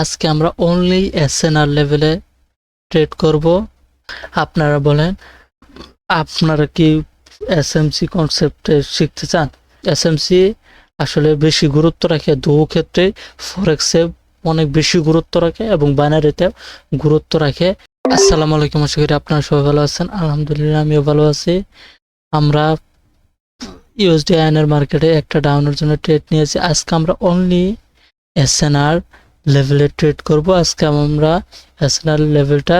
আজকে আমরা only SNR লেভেলে ট্রেড করব। আপনারা বলেন, আপনারা কি এসএমসি কনসেপ্টে শিখতে চান? এসএমসি আসলে বেশি গুরুত্ব রাখে দু ক্ষেত্রে ফরেক্সে অনেক বেশি গুরুত্ব রাখে এবং বাইনারিতে গুরুত্ব রাখে। আসসালামু আলাইকুম, আশা করি আপনারা সবাই ভালো আছেন। আলহামদুলিল্লাহ, আমিও ভালো আছি। আমরা ইউএসডি আইনের মার্কেটে একটা ডাউনের জন্য ট্রেড নিয়েছি। আজকে আমরা অনলি এসএনআর লেভেলে ট্রেড করব। আজকে আমরা এসএনআর লেভেলটা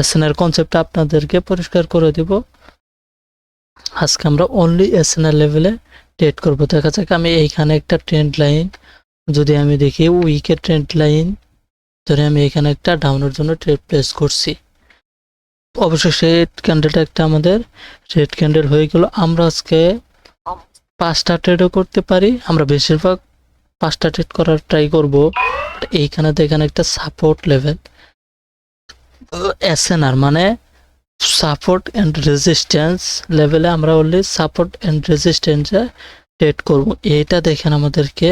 এসএনআর কনসেপ্টটা আপনাদেরকে পরিষ্কার করে দিব। আজকে আমরা অনলি এসএনআর লেভেলে ট্রেড করব। দেখা যাক আমি এইখানে একটা ট্রেন্ড লাইন যদি আমি দেখি উইকের ট্রেন্ড লাইন ধরে আমি এখানে একটা ডাউনের জন্য ট্রেড প্লেস করছি। অবশেষে ক্যান্ডেলটা একটা আমাদের রেড ক্যান্ডেল হয়ে গেল। আমরা আজকে পাঁচটা ট্রেডও করতে পারি। আমরা বেশিরভাগ পাঁচটা ট্রেড করার ট্রাই করব। এইখানে দেখেন একটা সাপোর্ট লেভেল এসএনআর মানে সাপোর্ট অ্যান্ড রেজিস্ট্যান্স লেভেলে আমরা অনলি সাপোর্ট অ্যান্ড রেজিস্ট্যান্সে ট্রেড করব। এইটা দেখেন আমাদেরকে।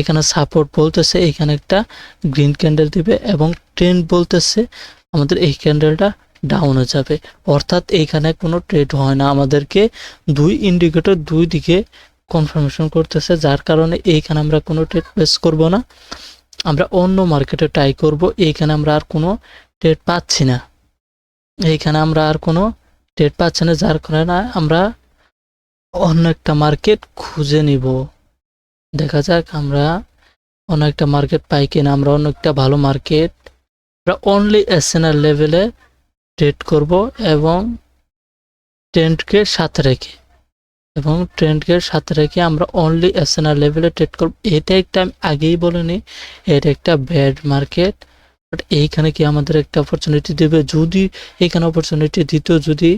এখানে সাপোর্ট বলতেছে, এখানে একটা গ্রিন ক্যান্ডেল দিবে এবং ট্রেন্ড বলতেছে, আমাদের এই ক্যান্ডেলটা ডাউনে যাবে। অর্থাৎ এইখানে কোনো ট্রেড হয় না। আমাদেরকে দুই ইন্ডিকেটর দুই দিকে কনফার্মেশন করতেছে, যার কারণে এইখানে আমরা কোনো ট্রেড প্লেস করব না। আমরা অন্য মার্কেটে ট্রাই করব, এইখানে আমরা আর কোনো ট্রেড পাচ্ছি না। এইখানে আমরা আর কোনো ট্রেড পাচ্ছি না, যার কারণে আমরা অন্য একটা মার্কেট খুঁজে নিব। দেখা যাক আমরা অন্য একটা মার্কেট পাই কিনা, আমরা অন্য একটা ভালো মার্কেট, আমরা অনলি এসএনআর লেভেলে ট্রেড করব এবং ট্রেন্ডকে সাথে রেখে। এবং ট্রেন্ডকে সাথে রেখে আমরা অনলি এসএনআর লেভেলে ট্রেড করব। এটা একটা আমি আগেই বলিনি, এটা একটা ব্যাড মার্কেট বাট এইখানে কি আমাদের একটা অপরচুনিটি দেবে? যদি এইখানে অপরচুনিটি দিত, যদি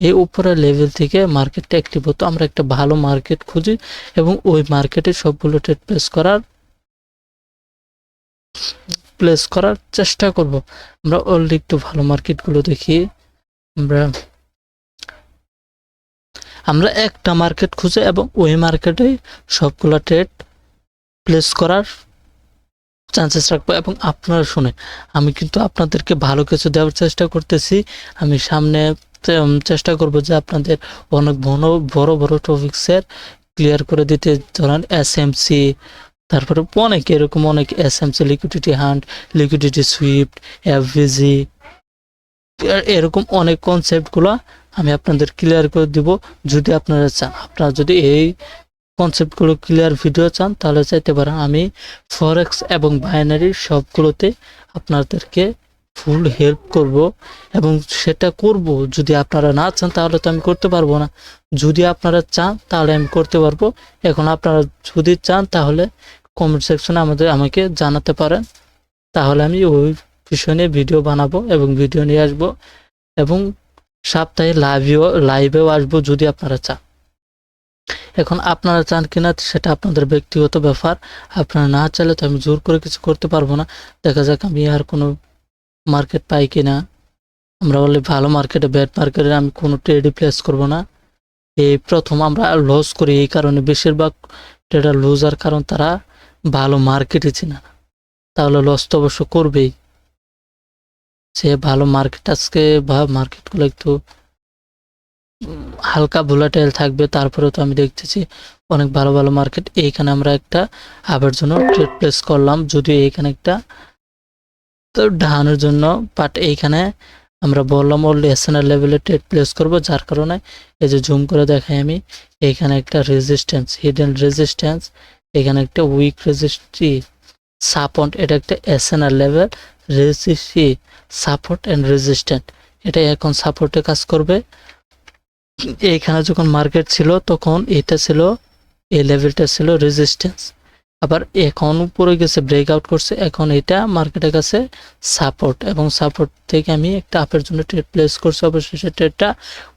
এই উপরের লেভেল থেকে মার্কেটটা অ্যাক্টিভ হতো, আমরা একটা ভালো মার্কেট খুঁজি এবং ওই মার্কেটে সবগুলো ট্রেড প্লেস করার প্লেস করার চেষ্টা করব। আমরা অলরেডি একটু ভালো মার্কেটগুলো দেখি। আমরা আমরা একটা মার্কেট খুঁজে এবং ওই মার্কেটে সবগুলো ট্রেড প্লেস করার চান্সেস রাখব এবং আপনারা শুনে, আমি কিন্তু আপনাদেরকে ভালো কিছু দেওয়ার চেষ্টা করতেছি। আমি সামনে চেষ্টা করব যে আপনাদের অনেক বড় বড় বড় টপিক্সের ক্লিয়ার করে দিতে। ধরেন এস এমসি তারপরে অনেক এরকম অনেক S M C liquidity hunt liquidity swift FVG এরকম অনেক কনসেপ্টগুলো আমি আপনাদের ক্লিয়ার করে দিব। যদি আপনারা চান, আপনারা যদি এই কনসেপ্টগুলো ক্লিয়ার ভিডিও চান, তাহলে চাইতে পারেন আমি ফরেক্স এবং বাইনারি সবগুলোতে আপনাদেরকে ফুল হেল্প করব এবং সেটা করব। যদি আপনারা না চান, তাহলে তো আমি করতে পারব না। যদি আপনারা চান, তাহলে আমি করতে পারব। এখন আপনারা যদি চান, তাহলে কমেন্ট সেকশনে আমাদের, আমাকে জানাতে পারেন। তাহলে আমি ওই বিষয় নিয়ে ভিডিও বানাবো এবং ভিডিও নিয়ে আসব এবং সপ্তাহে লাইভেও লাইভেও আসব যদি আপনারা চান। এখন আপনারা চান কিনা সেটা আপনাদের ব্যক্তিগত ব্যাপার। আপনারা না চাইলে তো আমি জোর করে কিছু করতে পারব না। দেখা যাক আমি আর কোনো মার্কেট পাই কিনা। আমরা বলি ভালো মার্কেটে ব্যাড মার্কেটে আমি কোনো ট্রেডই প্লেস করব না। এই প্রথম আমরা লস করি, এই কারণে বেশিরভাগ ট্রেডার লুজার কারণ তারা ভালো মার্কেটে চেনে তাহলে লস তো অবশ্য করবেই। সে ভালো মার্কেট আজকে বা মার্কেটগুলো একটু হালকা ভোলাটাইল থাকবে, তারপরেও তো আমি দেখতেছি অনেক ভালো ভালো মার্কেট এইখানে আমরা একটা হাবের জন্য ট্রেড প্লেস করলাম, যদিও এইখানে একটা তো ডাহানোর জন্য বাট এইখানে আমরা বললাম অলরেডি এসএনআর লেভেলে ট্রেড প্লেস করব, যার কারণে এই যে জুম করে দেখাই আমি, এইখানে একটা রেজিস্ট্যান্স হিডেন রেজিস্ট্যান্স এখানে একটা উইক রেজিস্ট্রি সাপোর্ট এটা একটা SNR level registry support and resistant এটা এখন সাপোর্টে কাজ করবে। এইখানে যখন মার্কেট ছিল, তখন এটা ছিল, এই লেভেলটা ছিল রেজিস্ট্যান্স আবার এখন উপরে গেছে ব্রেকআউট করছে, এখন এটা মার্কেটের কাছে সাপোর্ট এবং সাপোর্ট থেকে আমি একটা আপের জন্য ট্রেড প্লেস করছি। অবশেষে ট্রেডটা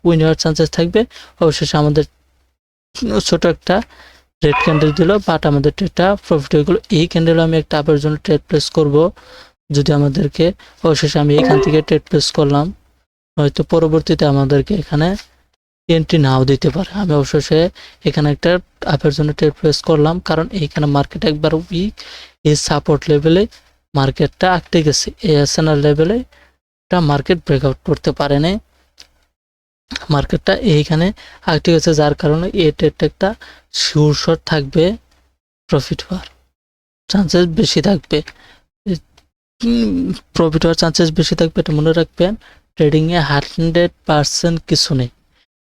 উইন হওয়ার চান্সেস থাকবে। অবশেষে আমাদের ছোট একটা রেড ক্যান্ডেল দিল বাট আমাদের ট্রেডটা প্রফিট হয়ে গেলো। এই ক্যান্ডেল আমি একটা আপের জন্য ট্রেড প্লেস করব। যদি আমাদেরকে অবশেষে আমি এখান থেকে ট্রেড প্লেস করলাম, হয়তো পরবর্তীতে আমাদেরকে এখানে এন্ট্রি নাও দিতে পারে। আমি অবশেষে এখানে একটা আপের জন্য ট্রেড প্লেস করলাম, কারণ এইখানে মার্কেট একবার উইক এই সাপোর্ট লেভেলে মার্কেটটা আটকে গেছে। এই এসএনআর লেভেলে এটা মার্কেট ব্রেকআউট করতে পারে নাই মার্কেটটা এইখানে আটকে গেছে যার কারণে এই ট্রেডটা একটা শিওর থাকবে প্রফিট হওয়ার চান্সেস বেশি থাকবে। প্রফিট হওয়ার চান্সেস বেশি থাকবে এটা মনে রাখবেন ট্রেডিংয়ে হান্ড্রেড পার্সেন্ট কিছু নেই।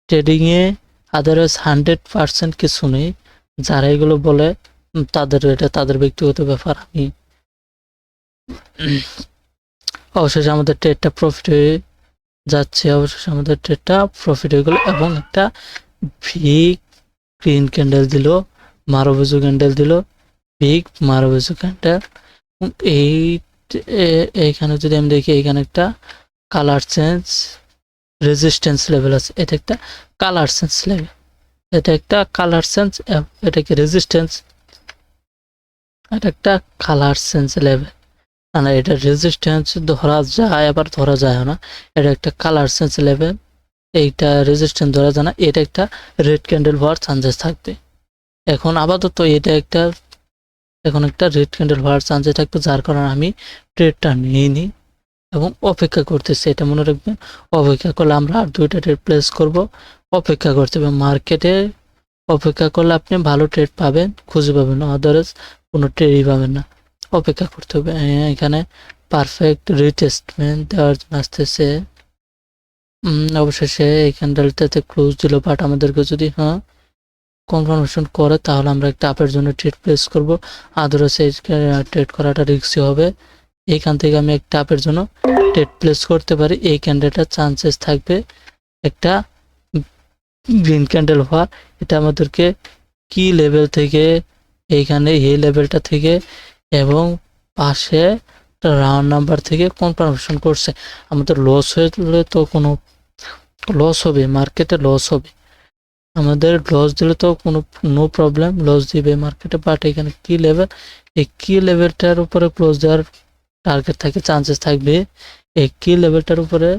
ট্রেডিংয়ে আদারওয়াইজ হান্ড্রেড পার্সেন্ট কিছু নেই, যারা এগুলো বলে তাদের এটা তাদের ব্যক্তিগত ব্যাপার, আমি অবশেষে আমাদের ট্রেডটা প্রফিট হয়ে যাচ্ছে অবশেষে আমাদের ট্রেডটা প্রফিট হয়ে গেল এবং একটা বিগ গ্রিন ক্যান্ডেল দিল মারোবেজু ক্যান্ডেল দিল বিগ মারোবেজু ক্যান্ডেল এই এইখানে যদি আমি দেখি এখানে একটা কালার চেঞ্জ রেজিস্ট্যান্স লেভেল আছে। এটা একটা কালার সেন্স লেভেল এটা একটা কালার সেন্স এটা কি রেজিস্ট্যান্স এটা একটা কালার সেন্স লেভেল না না এটা রেজিস্ট্যান্স ধরা যায়, আবার ধরা যায় না। এটা একটা কালার সেন্স লেভেল এইটা রেজিস্ট্যান্স ধরা যায় না। এটা একটা রেড ক্যান্ডেল হওয়ার চান্সেস থাকবে। এখন আপাতত এটা একটা, এখন একটা রেড ক্যান্ডেল হওয়ার চান্সেস থাকবে, যার কারণে আমি ট্রেডটা নিয়ে নিই এবং অপেক্ষা করতেছি। এটা মনে রাখবেন, অপেক্ষা করলে আমরা আর দুইটা ট্রেড প্লেস করব। অপেক্ষা করতে হবে মার্কেটে অপেক্ষা করলে আপনি ভালো ট্রেড পাবেন, খুঁজে পাবেন না কোনো ট্রেডই পাবেন না। অপেক্ষা করতে হবে। এখানে পারফেক্ট রিটেস্টমেন্ট দেওয়ার জন্য আসতেছে। অবশেষে এই ক্যান্ডেলটাতে ক্লোজ দিল বাট আমাদেরকে যদি হ্যাঁ কনফার্মেশন করে, তাহলে আমরা একটা আপের জন্য ট্রেড প্লেস করব। আদারওয়াইজ এই ট্রেড করাটা রিস্কি হবে? এইখান থেকে আমি একটা আপের জন্য ট্রেড প্লেস করতে পারি। এই ক্যান্ডেলটার চান্সেস থাকবে একটা গ্রিন ক্যান্ডেল হওয়ার। এটা আমাদেরকে কি লেভেল থেকে, এইখানে এই লেভেলটা থেকে এবং পাশে রাউন্ড নাম্বার থেকে কনফার্মেশন করছে? আমাদের লস হলে তো কোনো লস হবে মার্কেটে লস হবে। আমাদের লস দিলে তো কোনো নো প্রবলেম লস দিবে মার্কেটে বাট এখানে কি লেভেল এই কি লেভেলটার উপরে ক্লোজ দেওয়ার টার্গেট থাকে চান্সেস থাকবে। এই কি লেভেলটার উপরে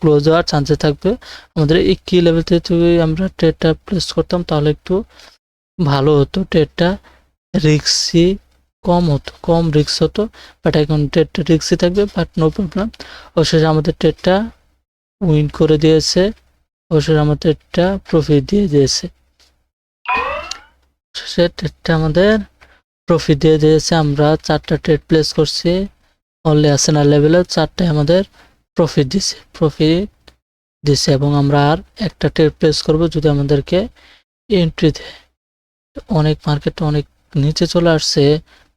ক্লোজ হওয়ার চান্সেস থাকবে। আমাদের এই কি লেভেল থেকে আমরা ট্রেডটা প্লেস করতাম, তাহলে একটু ভালো হতো ট্রেডটা রিক্সি কম হতো, কম রিক্স হতো বাট এখন ট্রেডটা রিক্সি থাকবে বাট নো প্রবলেম অবশেষে আমাদের ট্রেডটা উইন করে দিয়েছে, অবশেষে আমাদের ট্রেডটা প্রফিট দিয়ে দিয়েছে। সে ট্রেডটা আমাদের প্রফিট দিয়ে দিয়েছে, আমরা চারটা ট্রেড প্লেস করছি অনলি আর্সেনাল লেভেলে চারটায় আমাদের প্রফিট দিছে প্রফিট দিছে, এবং আমরা আর একটা ট্রেড প্লেস করব যদি আমাদেরকে এন্ট্রি দেয়। অনেক মার্কেট অনেক নিচে চলে আসছে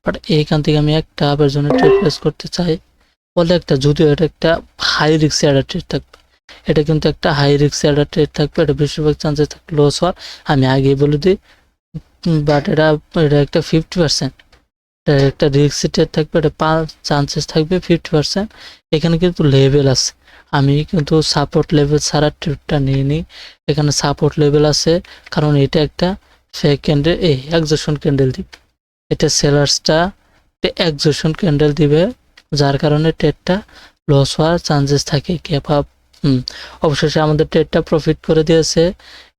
বাট এইখান থেকে আমি একটা আপের জন্য ট্রেড প্লেস করতে চাই। বলে একটা, যদিও এটা একটা হাই রিক্স একটা ট্রেড থাকবে। এটা কিন্তু একটা হাই রিক্স একটা ট্রেড থাকবে, এটা বেশিরভাগ চান্সেস থাকবে লস হওয়ার। আমি আগেই বলে দিই বাট এটা এটা একটা ফিফটি পার্সেন্ট একটা রিক্সি ট্রেড থাকবে, এটা পাঁচ চান্সেস থাকবে ফিফটি পার্সেন্ট এখানে কিন্তু লেভেল আছে। আমি কিন্তু সাপোর্ট লেভেল ছাড়া ট্রিপটা নিয়ে নিই এখানে সাপোর্ট লেভেল আছে, কারণ এটা একটা ফেক ক্যান্ডেল এই একজোশন ক্যান্ডেল দিবে এটা সেলার্সটা একজোশন ক্যান্ডেল দিবে, যার কারণে ট্রেডটা লস হওয়ার চান্সেস থাকে। ক্যাপ আপ অবশেষে আমাদের ট্রেডটা প্রফিট করে দিয়েছে।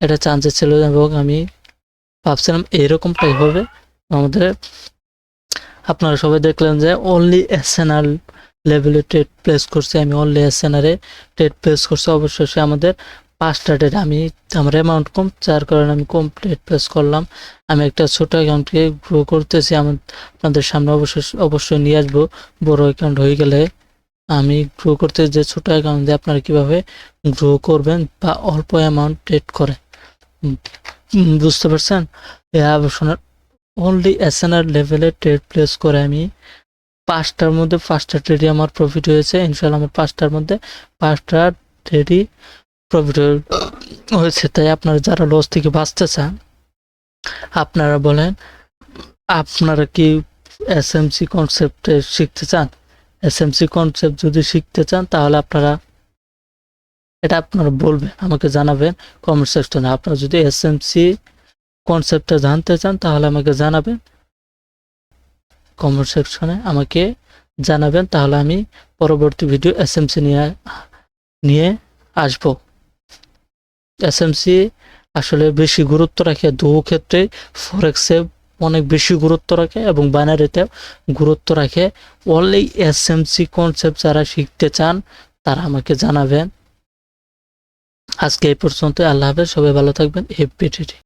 এটা চান্সেস ছিল এবং আমি ভাবছিলাম এরকমটাই হবে। আমাদের, আপনারা সবাই দেখলেন যে অনলি এসএনআর লেভেলে ট্রেড প্লেস করছে। আমি অনলি এসএনআরে ট্রেড প্লেস করছি। অবশেষে আমাদের পাঁচটা ডেট আমি আমার অ্যামাউন্ট কম, যার কারণে আমি কম ট্রেড প্লেস করলাম। আমি একটা ছোট অ্যাকাউন্টকে গ্রো করতেছি আমার আপনাদের সামনে অবশ্যই অবশ্যই নিয়ে আসব। বড় অ্যাকাউন্ট হয়ে গেলে আমি গ্রো করতে যে ছোট অ্যাকাউন্ট দিয়ে আপনারা কীভাবে গ্রো করবেন বা অল্প অ্যামাউন্ট ট্রেড করে। বুঝতে পারছেন? এই আবাসনের অনলি এসএনআর লেভেলে ট্রেড প্লেস করে আমি পাঁচটার মধ্যে পাঁচটা ট্রেডই আমার প্রফিট হয়েছে। ইনশাল্লাহ আমার পাঁচটার মধ্যে পাঁচটা ট্রেডই প্রফিট হয়েছে, তাই আপনারা যারা লস থেকে বাঁচতে চান, আপনারা বলেন, আপনারা কি এসএমসি কনসেপ্টে শিখতে চান? এসএমসি কনসেপ্ট যদি শিখতে চান, তাহলে আপনারা এটা আপনারা বলবেন, আমাকে জানাবেন কমেন্ট সেকশনে আপনারা যদি এসএমসি কনসেপ্টটা জানতে চান, তাহলে আমাকে জানাবেন কমেন্ট সেকশনে আমাকে জানাবেন, তাহলে আমি পরবর্তী ভিডিও এসএমসি নিয়ে নিয়ে আসব। এসএমসি আসলে বেশি গুরুত্ব রাখে দু ক্ষেত্রে ফরেক্সে অনেক বেশি গুরুত্ব রাখে এবং বাইনারিতে গুরুত্ব রাখে। অনলি এসএমসি কনসেপ্ট যারা শিখতে চান, তারা আমাকে জানাবেন। আজকে এই পর্যন্ত আল্লাহ হাফেজ, সবাই ভালো থাকবেন হেপি